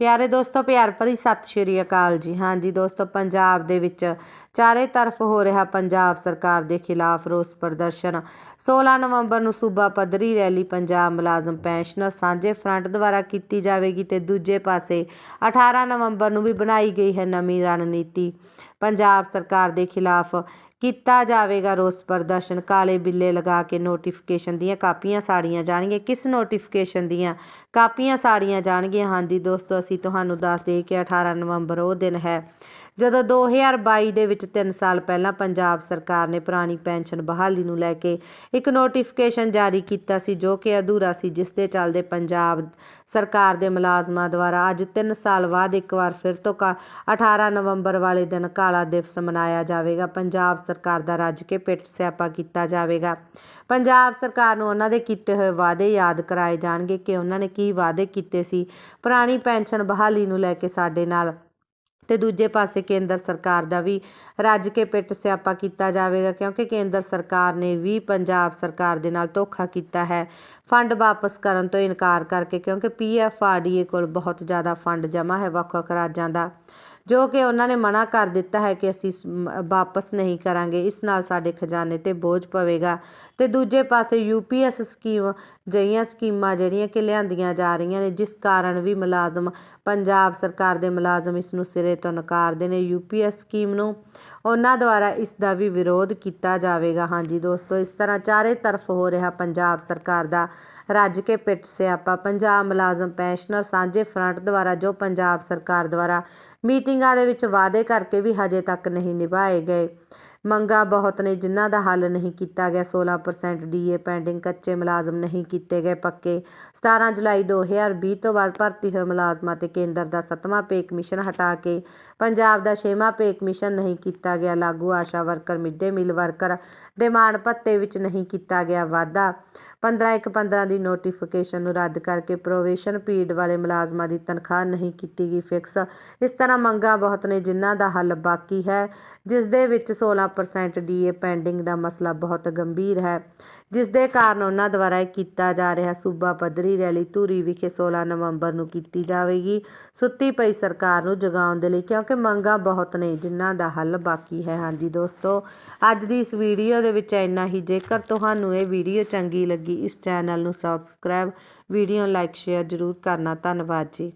ਪਿਆਰੇ ਦੋਸਤੋ, ਪਿਆਰ ਭਰੀ ਸਤਿ ਸ਼੍ਰੀ ਅਕਾਲ ਜੀ। ਹਾਂਜੀ ਦੋਸਤੋ, ਪੰਜਾਬ ਦੇ ਵਿੱਚ ਚਾਰੇ ਤਰਫ ਹੋ ਰਿਹਾ ਪੰਜਾਬ ਸਰਕਾਰ ਦੇ ਖਿਲਾਫ ਰੋਸ ਪ੍ਰਦਰਸ਼ਨ। 16 ਨਵੰਬਰ ਨੂੰ ਸੂਬਾ ਪੱਧਰੀ ਰੈਲੀ ਪੰਜਾਬ ਮੁਲਾਜ਼ਮ ਪੈਨਸ਼ਨਰ ਸਾਂਝੇ ਫਰੰਟ ਦੁਆਰਾ ਕੀਤੀ ਜਾਵੇਗੀ ਤੇ ਦੂਜੇ ਪਾਸੇ 18 ਨਵੰਬਰ ਨੂੰ ਵੀ ਬਣਾਈ ਗਈ ਹੈ ਨਵੀਂ ਰਣਨੀਤੀ। ਪੰਜਾਬ ਸਰਕਾਰ ਦੇ ਖਿਲਾਫ ਕੀਤਾ ਜਾਵੇਗਾ ਰੋਸ ਪ੍ਰਦਰਸ਼ਨ। ਕਾਲੇ ਬਿੱਲੇ ਲਗਾ ਕੇ ਨੋਟੀਫਿਕੇਸ਼ਨ ਦੀਆਂ ਕਾਪੀਆਂ ਸਾੜੀਆਂ ਜਾਣਗੀਆਂ। ਕਿਸ ਨੋਟੀਫਿਕੇਸ਼ਨ ਦੀਆਂ ਕਾਪੀਆਂ ਸਾੜੀਆਂ ਜਾਣਗੀਆਂ? ਹਾਂਜੀ ਦੋਸਤੋ, ਅਸੀਂ ਤੁਹਾਨੂੰ ਦੱਸ ਦਈਏ ਕਿ 18 ਨਵੰਬਰ ਉਹ ਦਿਨ ਹੈ। ਜਦੋਂ 2022 ਦੇ ਵਿੱਚ 3 ਸਾਲ ਪਹਿਲਾਂ ਪੰਜਾਬ ਸਰਕਾਰ ਨੇ ਪੁਰਾਣੀ ਪੈਨਸ਼ਨ ਬਹਾਲੀ ਨੂੰ ਲੈ ਕੇ ਇੱਕ ਨੋਟੀਫਿਕੇਸ਼ਨ ਜਾਰੀ ਕੀਤਾ ਸੀ, ਜੋ ਕਿ ਅਧੂਰਾ ਸੀ, ਜਿਸ ਦੇ ਚੱਲਦੇ ਪੰਜਾਬ ਸਰਕਾਰ ਦੇ ਮੁਲਾਜ਼ਮਾਂ ਦੁਆਰਾ ਅੱਜ 3 ਸਾਲ ਬਾਅਦ ਇੱਕ ਵਾਰ ਫਿਰ ਤੋਂ ਕਾ 18 ਨਵੰਬਰ ਵਾਲੇ ਦਿਨ ਕਾਲਾ ਦਿਵਸ ਮਨਾਇਆ ਜਾਵੇਗਾ। ਪੰਜਾਬ ਸਰਕਾਰ ਦਾ ਰੱਜ ਕੇ ਪਿੱਟ ਸਿਆਪਾ ਕੀਤਾ ਜਾਵੇਗਾ। ਪੰਜਾਬ ਸਰਕਾਰ ਨੂੰ ਉਹਨਾਂ ਦੇ ਕੀਤੇ ਹੋਏ ਵਾਅਦੇ ਯਾਦ ਕਰਾਏ ਜਾਣਗੇ ਕਿ ਉਹਨਾਂ ਨੇ ਕੀ ਵਾਅਦੇ ਕੀਤੇ ਸੀ ਪੁਰਾਣੀ ਪੈਨਸ਼ਨ ਬਹਾਲੀ ਨੂੰ ਲੈ ਕੇ ਸਾਡੇ ਨਾਲ। ਤੇ ਦੂਜੇ ਪਾਸੇ ਕੇਂਦਰ ਸਰਕਾਰ ਦਾ ਵੀ ਰੱਜ ਕੇ ਪਿੱਟ ਸਿਆਪਾ ਕੀਤਾ ਜਾਵੇਗਾ, ਕਿਉਂਕਿ ਕੇਂਦਰ ਸਰਕਾਰ ਨੇ ਵੀ ਪੰਜਾਬ ਸਰਕਾਰ ਦੇ ਨਾਲ ਧੋਖਾ ਕੀਤਾ ਹੈ। ਫੰਡ ਵਾਪਸ ਕਰਨ ਤੋਂ ਇਨਕਾਰ ਕਰਕੇ, ਕਿਉਂਕਿ ਪੀਐਫਆਰਡੀਏ ਕੋਲ ਬਹੁਤ ਜ਼ਿਆਦਾ ਫੰਡ ਜਮ੍ਹਾਂ ਹੈ ਵੱਖ-ਵੱਖ ਰਾਜਾਂ ਦਾ। ਜੋ ਕਿ ਉਹਨਾਂ ਨੇ ਮਨਾ ਕਰ ਦਿੱਤਾ ਹੈ ਕਿ ਅਸੀਂ ਵਾਪਸ ਨਹੀਂ ਕਰਾਂਗੇ, ਇਸ ਨਾਲ ਸਾਡੇ ਖਜ਼ਾਨੇ ਤੇ ਬੋਝ ਪਵੇਗਾ। ਤੇ ਦੂਜੇ ਪਾਸੇ ਯੂਪੀਐਸ ਸਕੀਮ ਜਿਹੀਆਂ ਸਕੀਮਾਂ ਜਿਹੜੀਆਂ ਕਿ ਲਿਆਂਦੀਆਂ ਜਾ ਰਹੀਆਂ ਨੇ, ਜਿਸ ਕਾਰਨ ਵੀ ਮੁਲਾਜ਼ਮ, ਪੰਜਾਬ ਸਰਕਾਰ ਦੇ ਮੁਲਾਜ਼ਮ ਇਸ ਨੂੰ ਸਿਰੇ ਤੋਂ ਨਕਾਰਦੇ ਨੇ ਯੂਪੀਐਸ ਸਕੀਮ ਨੂੰ। ਉਹਨਾਂ ਦੁਆਰਾ ਇਸ ਦਾ ਵੀ ਵਿਰੋਧ ਕੀਤਾ ਜਾਵੇਗਾ। ਹਾਂਜੀ ਦੋਸਤੋ, ਇਸ ਤਰ੍ਹਾਂ ਚਾਰੇ ਤਰਫ ਹੋ ਰਿਹਾ ਪੰਜਾਬ ਸਰਕਾਰ ਦਾ। ਰੱਜ ਕੇ ਪਿੱਟ ਸਿਆਪਾ, ਪੰਜਾਬ ਮੁਲਾਜ਼ਮ ਪੈਨਸ਼ਨਰ ਸਾਂਝੇ ਫਰੰਟ ਦੁਆਰਾ, ਜੋ ਪੰਜਾਬ ਸਰਕਾਰ ਦੁਆਰਾ ਮੀਟਿੰਗਾਂ ਦੇ ਵਿੱਚ ਵਾਅਦੇ ਕਰਕੇ ਵੀ ਹਜੇ ਤੱਕ ਨਹੀਂ ਨਿਭਾਏ ਗਏ। ਮੰਗਾਂ ਬਹੁਤ ਨੇ, ਜਿਨ੍ਹਾਂ ਦਾ ਹੱਲ ਨਹੀਂ ਕੀਤਾ ਗਿਆ। 16% ਡੀਏ ਪੈਂਡਿੰਗ ਕੱਚੇ ਮੁਲਾਜ਼ਮ ਨਹੀਂ ਕੀਤੇ ਗਏ ਪੱਕੇ। 17 ਜੁਲਾਈ 2020 ਤੋਂ ਬਾਅਦ ਭਰਤੀ ਹੋਏ ਮੁਲਾਜ਼ਮਾਂ ਤੇ ਕੇਂਦਰ ਦਾ 7ਵਾਂ ਪੇ ਕਮਿਸ਼ਨ ਹਟਾ ਕੇ ਪੰਜਾਬ ਦਾ 6ਵਾਂ ਪੇ ਕਮਿਸ਼ਨ ਨਹੀਂ ਕੀਤਾ ਗਿਆ। ਲਾਗੂ ASHA worker mid day meal worker ਦੇ ਮਾਣ ਭੱਤੇ ਵਿੱਚ ਨਹੀਂ ਕੀਤਾ ਗਿਆ ਵਾਧਾ। 15 ਇੱਕ 15 ਦੀ ਨੋਟੀਫਿਕੇਸ਼ਨ ਨੂੰ ਰੱਦ ਕਰਕੇ ਪ੍ਰੋਵੇਸ਼ਨ ਪੀਰੀਅਡ ਵਾਲੇ ਮੁਲਾਜ਼ਮਾਂ ਦੀ ਤਨਖਾਹ ਨਹੀਂ ਕੀਤੀ ਗਈ ਫਿਕਸ ਇਸ ਤਰ੍ਹਾਂ ਮੰਗਾਂ ਬਹੁਤ ਨੇ, ਜਿਨ੍ਹਾਂ ਦਾ ਹੱਲ ਬਾਕੀ ਹੈ ਜਿਸ ਦੇ ਵਿੱਚ 16% ਡੀਏ ਪੈਂਡਿੰਗ ਦਾ ਮਸਲਾ ਬਹੁਤ ਗੰਭੀਰ ਹੈ। ਜਿਸ ਦੇ ਕਾਰਨ ਉਹਨਾਂ ਦੁਆਰਾ ਇਹ ਕੀਤਾ ਜਾ ਰਿਹਾ ਸੂਬਾ ਪੱਧਰੀ ਰੈਲੀ ਧੂਰੀ ਵਿਖੇ 16 ਨਵੰਬਰ ਨੂੰ ਕੀਤੀ ਜਾਵੇਗੀ। ਸੁੱਤੀ ਪਈ ਸਰਕਾਰ ਨੂੰ ਜਗਾਉਣ ਦੇ ਲਈ ਕਿਉਂਕਿ ਮੰਗਾਂ ਬਹੁਤ ਨੇ, ਜਿਨ੍ਹਾਂ ਦਾ ਹੱਲ ਬਾਕੀ ਹੈ। ਹਾਂਜੀ ਦੋਸਤੋ, ਅੱਜ ਦੀ ਇਸ ਵੀਡੀਓ ਦੇ ਵਿੱਚ ਇੰਨਾ ਹੀ। ਜੇਕਰ ਤੁਹਾਨੂੰ ਇਹ ਵੀਡੀਓ ਚੰਗੀ ਲੱਗੀ, ਇਸ ਚੈਨਲ ਨੂੰ ਸਬਸਕ੍ਰਾਈਬ ਵੀਡੀਓ ਲਾਈਕ ਸ਼ੇਅਰ ਜ਼ਰੂਰ ਕਰਨਾ। ਧੰਨਵਾਦ ਜੀ।